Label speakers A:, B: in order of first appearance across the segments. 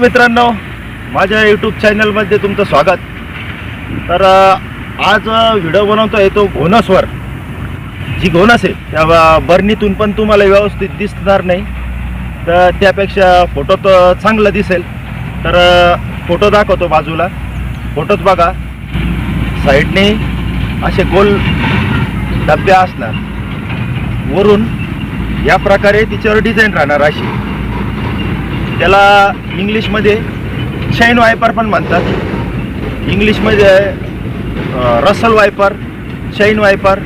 A: मित्रांनो माझ्या यूट्यूब चॅनलमध्ये तुमचं स्वागत. तर आज व्हिडिओ बनवतोय तो घोनसवर जी घोनस आहे त्या बर्नीतून पण तुम्हाला व्यवस्थित दिसणार नाही. तर त्यापेक्षा फोटोत तर चांगलं दिसेल. तर फोटो दाखवतो बाजूला. फोटोत बघा. साईडने असे गोल डब्या असणार. वरून या प्रकारे तिच्यावर डिझाईन राहणार अशी. त्याला इंग्लिशमध्ये शाईन वायपर पण म्हणतात. इंग्लिशमध्ये रसल वायपर शाईन वायपर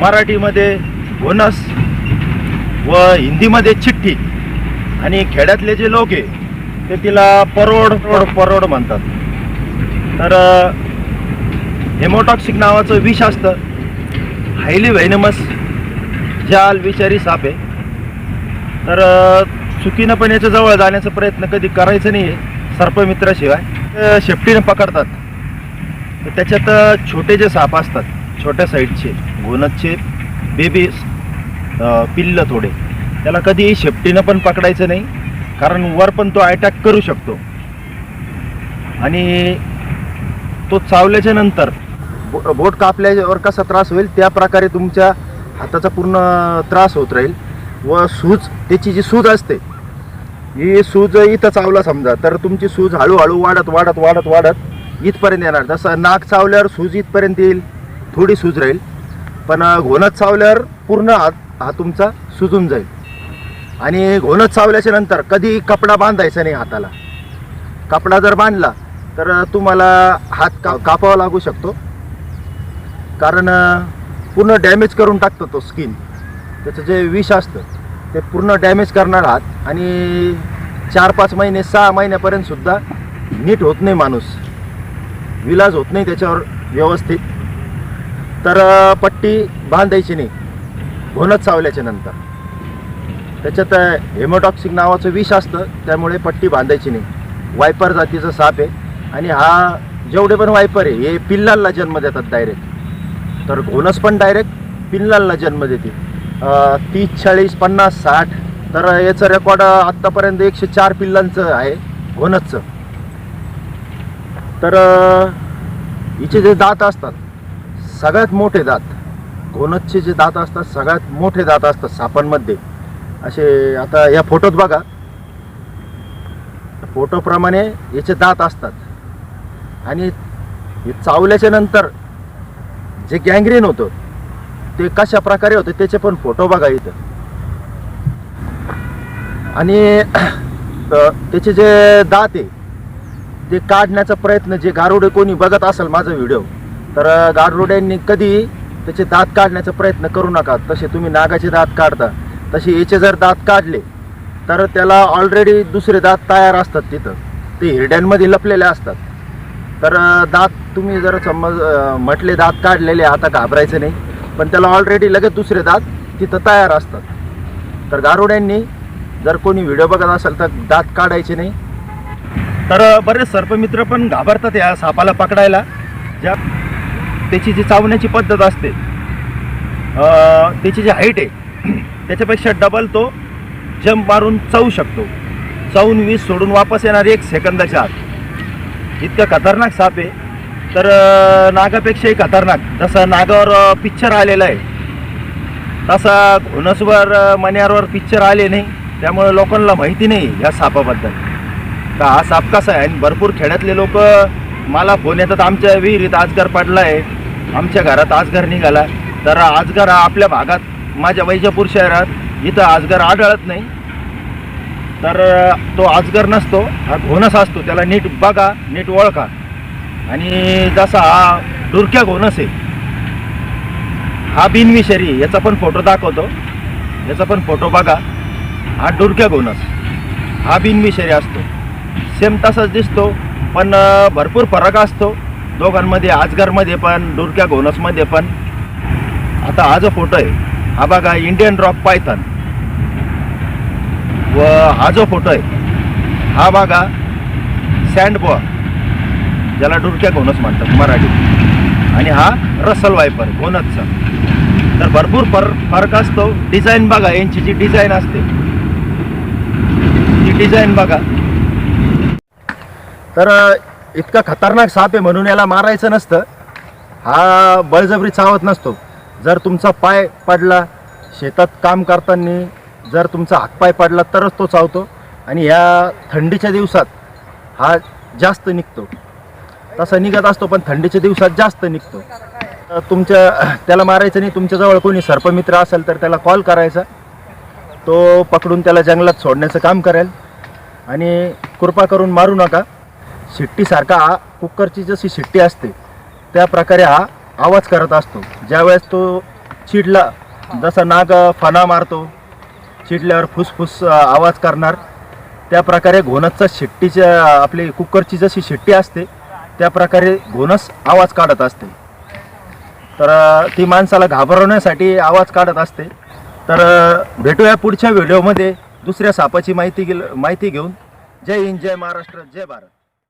A: मराठीमध्ये बोनस व हिंदीमध्ये चिठ्ठी. आणि खेड्यातले जे लोक आहे ते तिला परोड परोड परोड म्हणतात. तर हेमोटॉक्सिक नावाचं विष असतं. हायली व्हेनमस जाल विषारी साप आहे. तर चुकीनं पण याच्या जवळ जाण्याचा प्रयत्न कधी करायचा नाही आहे सर्पमित्राशिवाय शेपटीनं पकडतात. तर त्याच्यात छोटे जे साप असतात छोट्या साईडचे गोनदचे बेबी पिल्ल थोडे त्याला कधी शेपटीनं पण पकडायचं नाही कारण वर पण तो अटॅक करू शकतो. आणि तो चावल्याच्या नंतर बो- बोट कापल्यावर कसा त्रास होईल त्या प्रकारे तुमच्या हाताचा पूर्ण त्रास होत राहील. व सूज त्याची जी सूज असते ही सूज इथं चावला समजा तर तुमची सूज हळूहळू वाढत वाढत वाढत वाढत इथपर्यंत येणार. जसं नाक चावल्यावर सूज इथपर्यंत येईल थोडी सूज राहील. पण घोणत चावल्यावर पूर्ण हात हा तुमचा सुजून जाईल. आणि घोणत चावल्याच्या नंतर कधी कपडा बांधायचा नाही हाताला. कपडा जर बांधला तर तुम्हाला हात का कापावा लागू शकतो. कारण पूर्ण डॅमेज करून टाकतो तो स्किन. त्याचं जे विष असतं ते पूर्ण डॅमेज करणार आहात. आणि चार पाच महिने सहा महिन्यापर्यंत सुद्धा नीट होत नाही माणूस. विलाज होत नाही त्याच्यावर व्यवस्थित. तर पट्टी बांधायची नाही. घोणत चावल्याच्या नंतर. त्याच्यात हेमोटॉक्सिक नावाचं विष असतं त्यामुळे पट्टी बांधायची नाही. वायपर जातीचा साप आहे. आणि हा जेवढे पण वायपर आहे हे पिल्लांना जन्म देतात डायरेक्ट तर घोणस पण डायरेक्ट पिल्लांना जन्म देते तीस चाळीस पन्नास साठ. तर याचं रेकॉर्ड आत्तापर्यंत एकशे चार पिल्लांचं आहे घोणसचं तर हिचे जे दात असतात सगळ्यात मोठे दात घोणसचे जे दात असतात सगळ्यात मोठे दात असतात सापांमध्ये असे आता या फोटोत बघा. फोटोप्रमाणे याचे दात असतात. आणि हे चावल्याच्या नंतर जे गँग्रीन होतं ते कशा प्रकारे होते त्याचे पण फोटो बघा इथं. आणि त्याचे जे दात आहे ते काढण्याचा प्रयत्न जे गारुडे कोणी बघत असेल माझा व्हिडिओ तर गारुड्यांनी कधी त्याचे दात काढण्याचा प्रयत्न करू नका. तसे तुम्ही नागाचे दात काढता. तसे याचे जर दात काढले तर त्याला ऑलरेडी दुसरे दात तयार असतात तिथं. ते हिरड्यांमध्ये लपलेले असतात. तर दात तुम्ही जर समज म्हटले दात काढलेले आता घाबरायचं नाही. पण त्याला ऑलरेडी लगेच दुसरे दात तिथं तयार असतात. तर गारुड्यांनी जर कोणी व्हिडिओ बघत असेल तर दात काढायचे नाही. तर बरेच सर्पमित्र पण घाबरतात या सापाला पकडायला. ज्या त्याची जी चावण्याची पद्धत असते त्याची जी हाईट आहे त्याच्यापेक्षा डबल तो जंप मारून चावू शकतो. चावून वीस सोडून वापस येणार एक सेकंदाच्या आत इतका खतरनाक साप आहे. तर नागापेक्षाही खतरनाक. जसं नागावर पिक्चर आलेला आहे. तसा घोणसवर मन्यारवर पिक्चर आले नाही. त्यामुळे लोकांना माहिती नाही ह्या सापाबद्दल. का हा साप कसा आहे? आणि भरपूर खेड्यातले लोक मला फोन येतात आमच्या विहिरीत आजगर पडला आहे आमच्या घरात आजगार निघाला. तर आजगार हा आपल्या भागात माझ्या वैजापूर शहरात इथं आजगर आढळत नाही. तर तो आजगर नसतो. हा घोणस असतो. त्याला नीट बघा नीट ओळखा. आणि जसा हा डुरक्या घोणस आहे हा बिनविषारी याचा पण फोटो दाखवतो. याचा पण फोटो बघा. हा डुरक्या घोणस हा बिनविषारी असतो. सेम तसाच दिसतो पण भरपूर फरक असतो. दोघांमध्ये आजगरमध्ये पण डुरक्या घोणसमध्ये पण. आता हा जो फोटो आहे हा बघा इंडियन रॉक पायथन व हा जो फोटो आहे हा बघा सँड बॉ ज्याला डुरक्या गोनस म्हणतात मराठीत आणि हा रसल वायपर गोनसचा. तर भरपूर फर फरक असतो. डिझाईन बघा यांची जी डिझाईन असते. ती डिझाईन बघा. तर इतका खतरनाक साप आहे म्हणून याला मारायचं नसतं. हा बळजबरी चावत नसतो. जर तुमचा पाय पडला शेतात काम करताना जर तुमचा हातपाय पडला तरच तो चावतो. आणि ह्या थंडीच्या दिवसात हा जास्त निघतो. तसा निघत असतो पण थंडीच्या दिवसात जास्त निघतो. तर तुमच्या त्याला मारायचं नाही तुमच्याजवळ कोणी सर्पमित्र असेल तर त्याला कॉल करायचा. तो पकडून त्याला जंगलात सोडण्याचं काम करेल. आणि कृपा करून मारू नका. शिट्टीसारखा हा कुकरची जशी शिट्टी असते त्या प्रकारे हा आवाज करत असतो. ज्यावेळेस तो चिडला जसा नाग फणा मारतो चिडल्यावर फुसफुस आवाज करणार. त्या प्रकारे घोणसचा शिट्टीच्या आपली कुकरची जशी शिट्टी असते त्या प्रकारे घोणस आवाज काढत असते. तर ती माणसाला घाबरवण्यासाठी आवाज काढत असते. तर भेटूया पुढच्या व्हिडिओमध्ये दुसऱ्या सापाची माहिती गेल माहिती घेऊन. जय हिंद जय महाराष्ट्र जय भारत.